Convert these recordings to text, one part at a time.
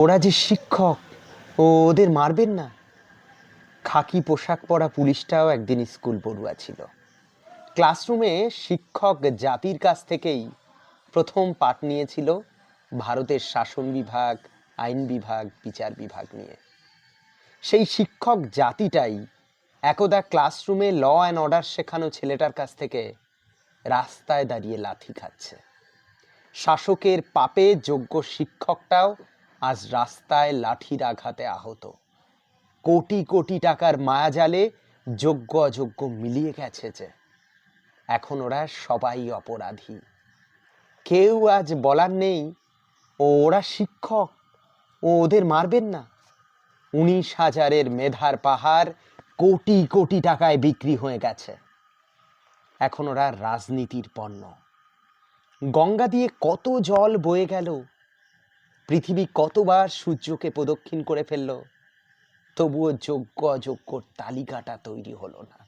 ওরা যে শিক্ষক, ও ওদের মারবেন না। খাকি পোশাক পরা পুলিশটাও একদিন স্কুল পড়ুয়া ছিল। ক্লাসরুমে শিক্ষক জাতির কাছ থেকেই প্রথম পাঠ নিয়েছিল ভারতের শাসন বিভাগ, আইন বিভাগ, বিচার বিভাগ নিয়ে। সেই শিক্ষক জাতিটাই একদা ক্লাসরুমে ল অ্যান্ড অর্ডার শেখানো ছেলেটার কাছ থেকে রাস্তায় দাঁড়িয়ে লাথি খাচ্ছে। শাসকের পাপে যোগ্য শিক্ষকটাও আজ রাস্তায় লাঠির আঘাতে আহত। কোটি কোটি টাকার মায়াজালে যোগ্য অযোগ্য মিলিয়ে গেছে যে, এখন ওরা সবাই অপরাধী। কেউ আজ বলার নেই, ও ওরা শিক্ষক, ও ওদের মারবেন না। উনিশ হাজারের মেধার পাহাড় কোটি কোটি টাকায় বিক্রি হয়ে গেছে। এখন ওরা রাজনীতির পণ্য। গঙ্গা দিয়ে কত জল বয়ে গেল পৃথিবী কতবার সূর্যকে প্রদক্ষিণ করে ফেলল? তবুও যোগ্য অযোগ্যর তালিকাটা তৈরি হলো না।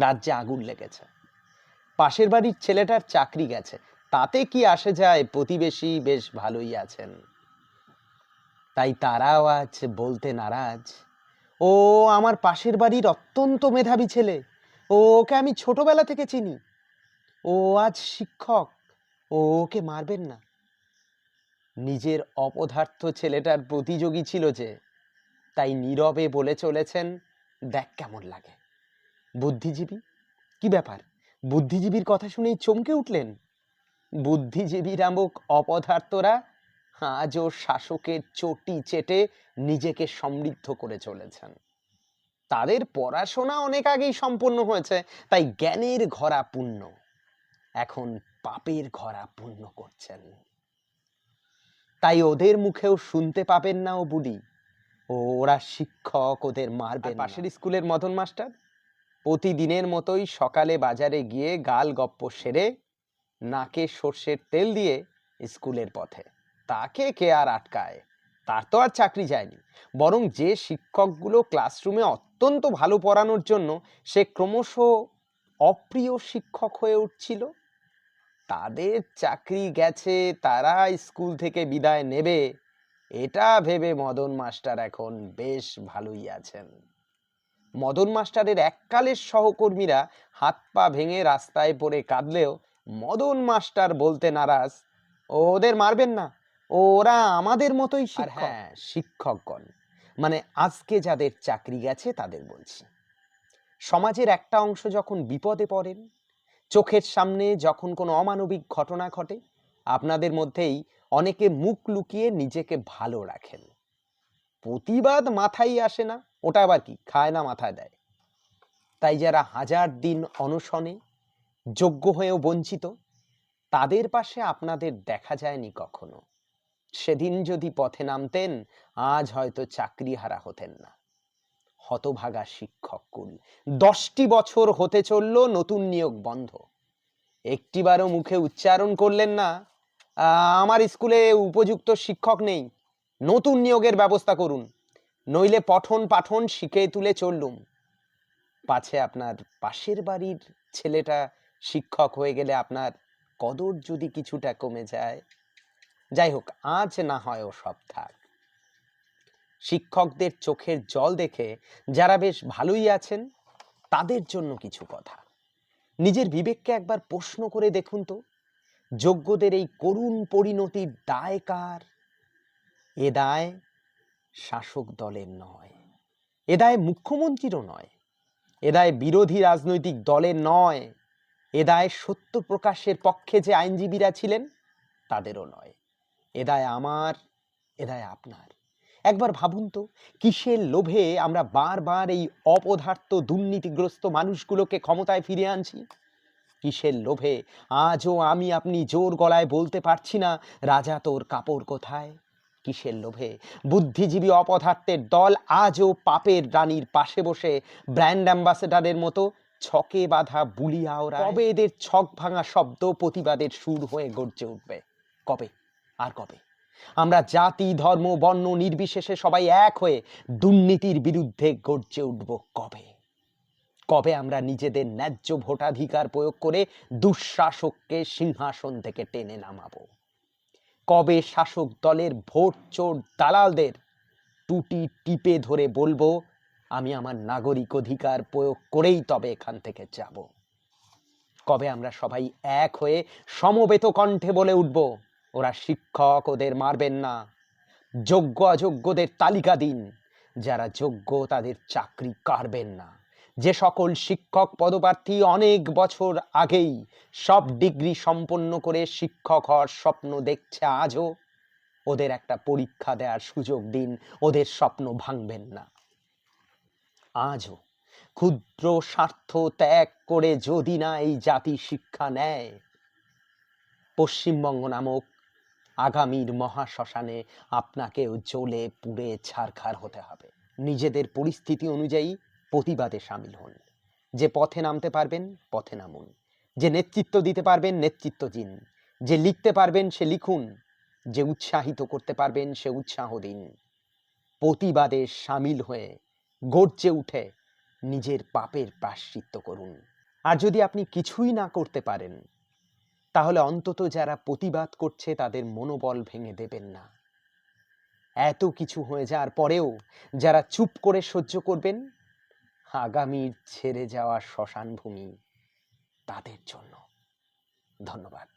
রাজ্যে আগুন লেগেছে। পাশের বাড়ির ছেলেটার চাকরি গেছে। তাতে কি আসে যায় প্রতিবেশী বেশ ভালোই আছেন। তাই তারাও আজ বলতে নারাজ। ও, আমার পাশের বাড়ির অত্যন্ত মেধাবী ছেলে। ও, ওকে আমি ছোটবেলা থেকে চিনি। ও আজ শিক্ষক। ও, ওকে মারবেন না। নিজের অপদার্থ ছেলেটার প্রতিযোগী ছিল যে, তাই নীরবে বলে চলেছেন, দেখ কেমন লাগে। বুদ্ধিজীবী? কি ব্যাপার? বুদ্ধিজীবীর কথা শুনেই চমকে উঠলেন? বুদ্ধিজীবী নামক অপদার্থরা আজও শাসকের চটি চেটে নিজেকে সমৃদ্ধ করে চলেছেন। তাদের পড়াশোনা অনেক আগেই সম্পন্ন হয়েছে, তাই জ্ঞানের ঘরা পূর্ণ। এখন পাপের ঘরা পূর্ণ করছেন। তাই ওদের মুখেও শুনতে পাবেন না ও বুড়ি। ও ওরা শিক্ষক ওদের মারবে পাশের স্কুলের মদন মাস্টার? প্রতিদিনের মতোই সকালে বাজারে গিয়ে গাল গপ্প সেরে নাকে সর্ষের তেল দিয়ে স্কুলের পথে। তাকে কে আর আটকায়? তার তো আর চাকরি যায়নি। বরং যে শিক্ষকগুলো ক্লাসরুমে অত্যন্ত ভালো পড়ানোর জন্য সে ক্রমশ অপ্রিয় শিক্ষক হয়ে উঠছিল। তাদের চাকরি গেছে তারা স্কুল থেকে বিদায় নেবে। এটা ভেবে মদন মাস্টার এখন বেশ ভালোই আছেন। মদন মাস্টারের এককালের সহকর্মীরা হাত পা ভেঙে রাস্তায় পড়ে কাঁদলেও মদন মাস্টার বলতে নারাজ ওদের মারবেন না ওরা আমাদের মতোই হ্যাঁ শিক্ষকগণ মানে আজকে যাদের চাকরি গেছে তাদের বলছি। সমাজের একটা অংশ যখন বিপদে পড়েন চোখের সামনে যখন কোনো অমানবিক ঘটনা ঘটে, আপনাদের মধ্যেই অনেকে মুখ লুকিয়ে নিজেকে ভালো রাখেন। প্রতিবাদ মাথায় আসে না, ওটা আবার কি? খায় না, মাথায় দেয়। তাই যারা হাজার দিন অনশনে, যোগ্য হয়েও বঞ্চিত, তাদের পাশে আপনাদের দেখা যায়নি কখনো। সেদিন যদি পথে নামতেন, আজ হয়তো চাকরি হারা হতেন না। হতভাগা শিক্ষক কুল। দশটি বছর হতে চলল, নতুন নিয়োগ বন্ধ। একটিবারও মুখে উচ্চারণ করলেন না। আমার স্কুলে উপযুক্ত শিক্ষক নেই। নতুন নিয়োগের ব্যবস্থা করুন। নইলে পঠন পাঠন শিখে তুলে চললুম। পাছে আপনার পাশের বাড়ির ছেলেটা শিক্ষক হয়ে গেলে আপনার কদর যদি কিছুটা কমে যায়। যাই হোক, আজ না হয় ও সব থাক। শিক্ষকদের চোখের জল দেখে যারা বেশ ভালোই আছেন, তাদের জন্য কিছু কথা। নিজের বিবেককে একবার প্রশ্ন করে দেখুন তো, যোগ্যদের এই করুণ পরিণতির দায় কার? এ দায় শাসক দলের নয়, এ দায় মুখ্যমন্ত্রীরও নয়, এ দায় বিরোধী রাজনৈতিক দলের নয়, এ দায় সত্য প্রকাশের পক্ষে যে আইনজীবীরা ছিলেন, তাদেরও নয়। এ দায় আমার, এ দায় আপনার। একবার ভাবুন তো, কিসের লোভে আমরা বারবার এই অপদার্থ দুর্নীতিগ্রস্ত মানুষগুলোকে ক্ষমতায় ফিরে আনছি? কিসের লোভে আজও আমি আপনি জোর গলায় বলতে পারছি না, রাজা তোর কাপড় কোথায়? কিসের লোভে বুদ্ধিজীবী অপদার্থের দল আজও পাপের রানীর পাশে বসে ব্র্যান্ড অ্যাম্বাসেডারের মতো ছকে বাঁধা বুলিয়া ওরা কবে এদের ছক ভাঙা শব্দ প্রতিবাদের সুর হয়ে গর্জে উঠবে? কবে? আর কবে? আমরা জাতি, ধর্ম, বর্ণ নির্বিশেষে সবাই এক হয়ে দুর্নীতির বিরুদ্ধে গর্জে উঠব কবে? কবে আমরা নিজেদের ন্যায্য ভোটাধিকার প্রয়োগ করে দুঃশাসককে সিংহাসন থেকে টেনে নামাবো? কবে শাসক দলের ভোট চোর দালালদের টুটি টিপে ধরে বলব, আমি আমার নাগরিক অধিকার প্রয়োগ করেই তবে এখান থেকে যাব কবে আমরা সবাই এক হয়ে সমবেত কণ্ঠে বলে উঠব ওরা শিক্ষক ওদের মারবেন না। যোগ্য অযোগ্যদের তালিকা দিন, যারা যোগ্য তাদের চাকরি কাড়বেন না। যে সকল শিক্ষক পদপ্রার্থী অনেক বছর আগেই সব ডিগ্রি সম্পন্ন করে শিক্ষক হওয়ার স্বপ্ন দেখছে, আজও ওদের একটা পরীক্ষা দেওয়ার সুযোগ দিন, ওদের স্বপ্ন ভাঙবেন না। আজও ক্ষুদ্র স্বার্থ ত্যাগ করে যদি না এই জাতি শিক্ষা নেয়, পশ্চিমবঙ্গ নামক আগামীর মহাশ্মশানে আপনাকেও জ্বলে পুড়ে ছারখার হতে হবে। নিজেদের পরিস্থিতি অনুযায়ী প্রতিবাদে সামিল হন। যে পথে নামতে পারবেন, পথে নামুন। যে নেতৃত্ব দিতে পারবেন, নেতৃত্ব দিন। যে লিখতে পারবেন, সে লিখুন। যে উৎসাহিত করতে পারবেন, সে উৎসাহ দিন। প্রতিবাদে সামিল হয়ে গর্জে উঠে নিজের পাপের প্রাশ্চিত্য করুন। আর যদি আপনি কিছুই না করতে পারেন তাহলে অন্তত যারা প্রতিবাদ করছে তাদের মনোবল ভেঙে দেবেন না। এত কিছু হয়ে যাওয়ার পরেও যারা চুপ করে সহ্য করবেন, আগামী ছেড়ে যাওয়া শ্মশান ভূমি তাদের জন্য। ধন্যবাদ।